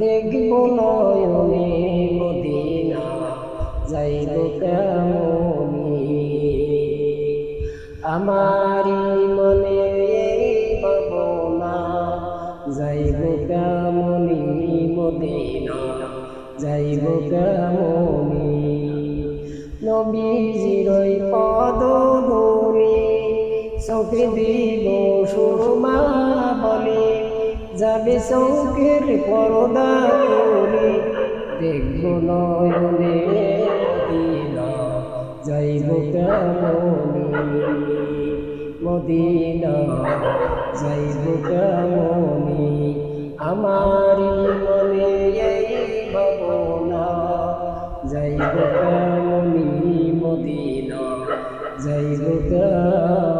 দেখব নয়নে মদিনা, যাইব কেমনি? আমারি মনে ভাবনা, যাইব কেমনি মদিনা, যাইব কেমনি? নবীজিরই পদ ধরে চোখে দিব সুরমা বলে যাবে চৌকের পরদা করে দেখব নয়নে মদিনা, যাইব কামনি? মদিনা, যাইব কামনি? আমার মনে এই ভাবনা, যাইব কামনি মদিনা, যাইব কামনি?